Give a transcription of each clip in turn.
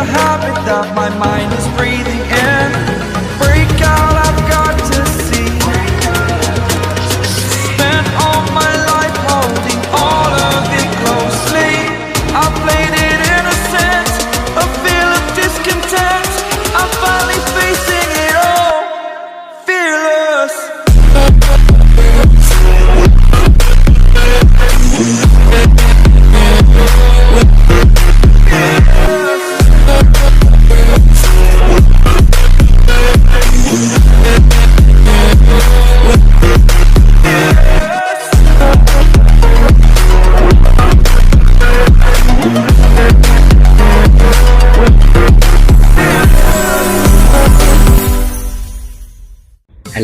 a habit that my mind is breathing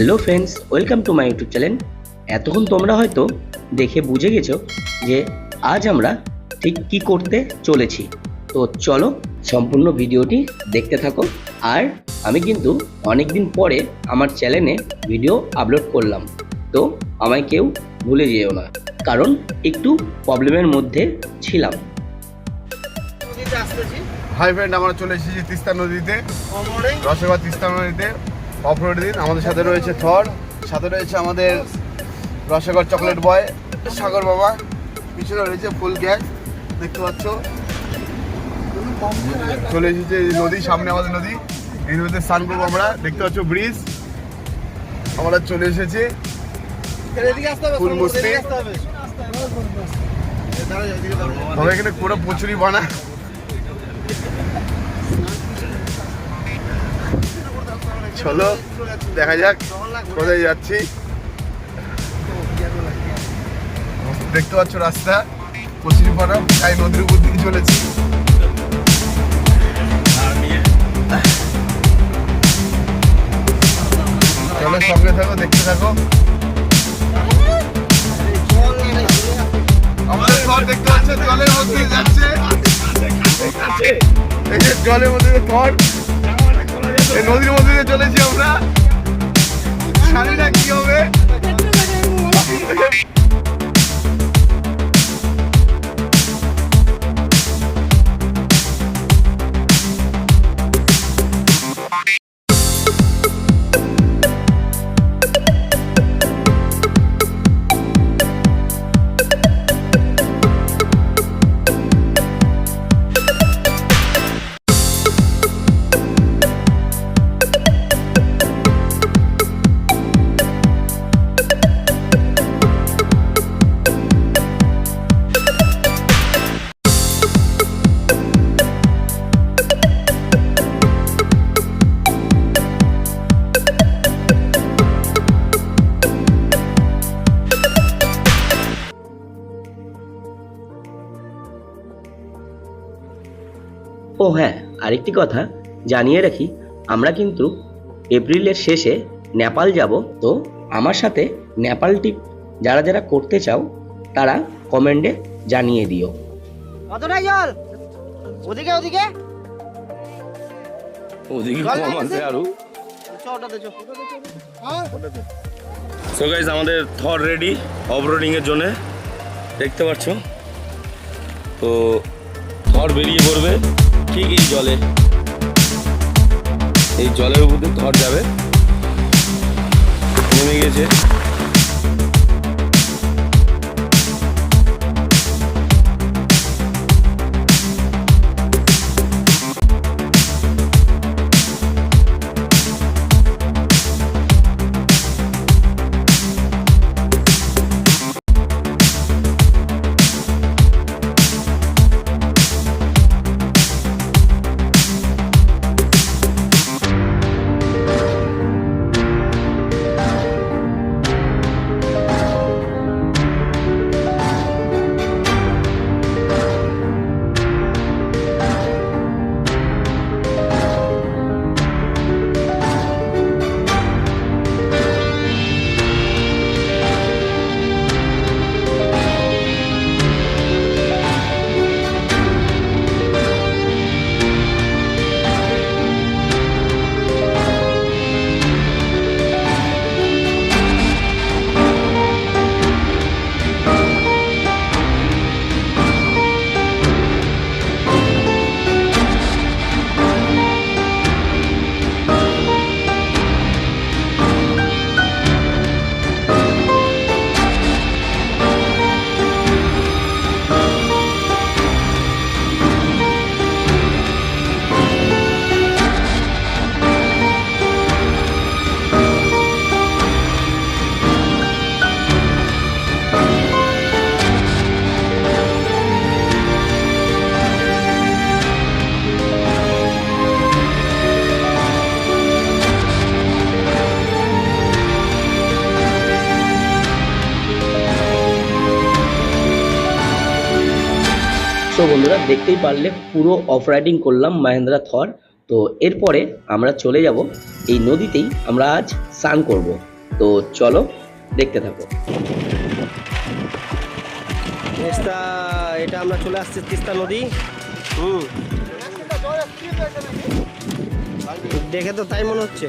hello friends, welcome to my YouTube channel. এতক্ষণ তোমরা হয়তো দেখে বুঝে গেছো যে আজ আমরা ঠিক কি করতে চলেছি। তো চলো সম্পূর্ণ ভিডিওটি দেখতে থাকো। আর আমি কিন্তু অনেক দিন পরে আমার চ্যানেলে ভিডিও আপলোড করলাম। তো আমায় কেউ ভুলে যেও না, কারণ একটু প্রবলেমের মধ্যে ছিলাম। হাই ফ্রেন্ড, আমরা চলে এসেছি তিস্তা নদীতে। রসগোল্লা তিস্তা নদীতে। অফ রোড দিন আমাদের সাথে রয়েছে থর, সাথে রয়েছে আমাদের রসগোল্লা চকলেট বয়, সাগর বাবা, পিছনে রয়েছে ফুল গ্যাং, দেখতে পাচ্ছ। চলে এসেছে এই নদী, সামনে আমাদের নদী, এই নদীতে স্নান করব আমরা, দেখতে পাচ্ছ ব্রিজ। আমরা চলে এসেছি ফুল তবে এখানে পুরো প্রচুরই বানা চলো, দেখা যাক কোথায় যাচ্ছি। দেখতে পাচ্ছ রাস্তা কচুরিপাড়া তাই নদীর উপর দিকে চলেছি। চলো সঙ্গে থাকো, দেখতে থাকো। ঘর দেখতে পাচ্ছ, জলের মধ্যে যাচ্ছে। জলের মধ্যে ঘর। নদীর মধ্যে দিয়ে চলেছি আমরা জানি না কি হবে ও হ্যাঁ আরেকটি কথা জানিয়ে রাখি আমরা কিন্তু এপ্রিলের শেষে নেপাল যাব। তো আমার সাথে নেপাল ট্রিপ যারা যারা করতে চাও তারা কমেন্টে জানিয়ে দিও। কতটা জল! ওদিকে ওদিকে! ওদিকে কম আছে আরও। চো ওটাতে চো সো গাইজ আমাদের থর রেডি অফরোডিং এর জন্য। দেখতে পাচ্ছ? তো থর বেরিয়ে পড়বে। ঠিক এই জলে। এই জলের উপর দিয়ে ধর যাবে। নেমে গেছে। বন্ধুরা, দেখতেই পারলে পুরো অফ রাইডিং করলাম মাহেন্দ্রা থর। তো এরপরে আমরা চলে যাব, এই নদীতেই আমরা আজ স্নান করব। তো চলো, দেখতে থাকো। এটা আমরা চলে আসছি তিস্তা নদী। হুম। দেখে তো তাই মনে হচ্ছে।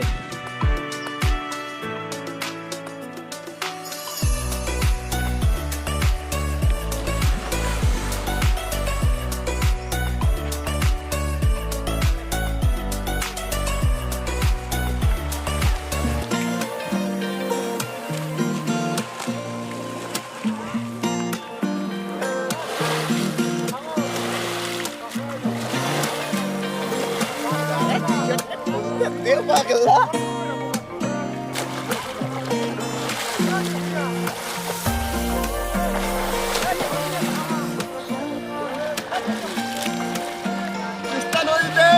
তিস্তা নদীতে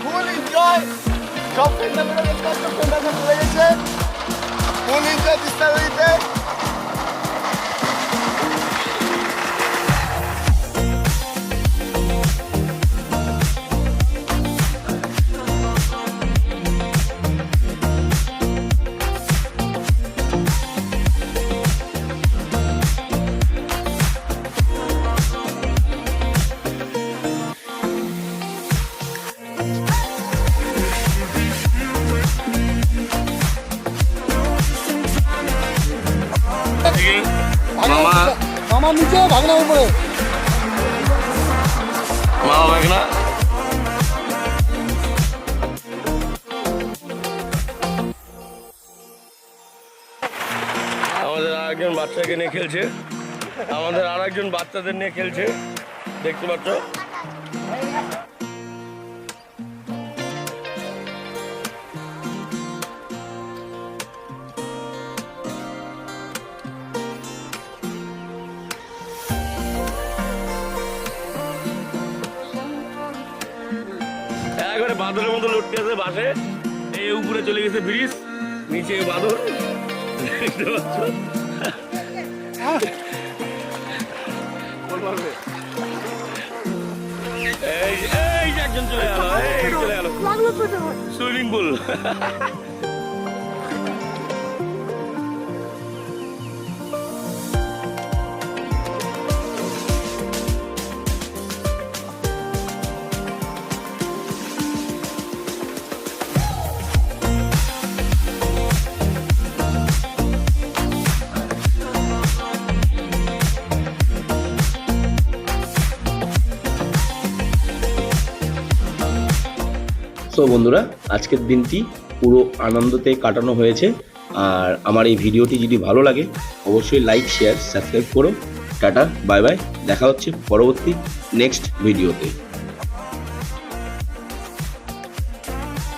ফুল এনজয় সব ফ্রেন্ডরা দেখতে পাচ্ছ ফ্রেন্ডরা সব চলে গেছে ফুল এনজয় তিস্তা নদীতে মামা। আমার নিচে ভাগনা উপরে। মামা মেঘনা আমাদের আর একজন বাচ্চাকে নিয়ে খেলছে। আমাদের আর একজন বাচ্চাদের নিয়ে খেলছে। দেখতে পাচ্ছ? বাদরের মতো লটকে আছে বাসে। এই উপরে চলে গেছে ব্রিজ নিচে বাঁদর। দেখতে পাচ্ছ? এই এই একজন চলে গেল এই চলে গেল সুইমিং পুল সো বন্ধুরা, আজকের দিনটি পুরো আনন্দতে কাটানো হয়েছে। আর আমার এই ভিডিওটি যদি ভালো লাগে, অবশ্যই লাইক শেয়ার সাবস্ক্রাইব করো। টাটা বাই বাই দেখা হচ্ছে পরবর্তী নেক্সট ভিডিওতে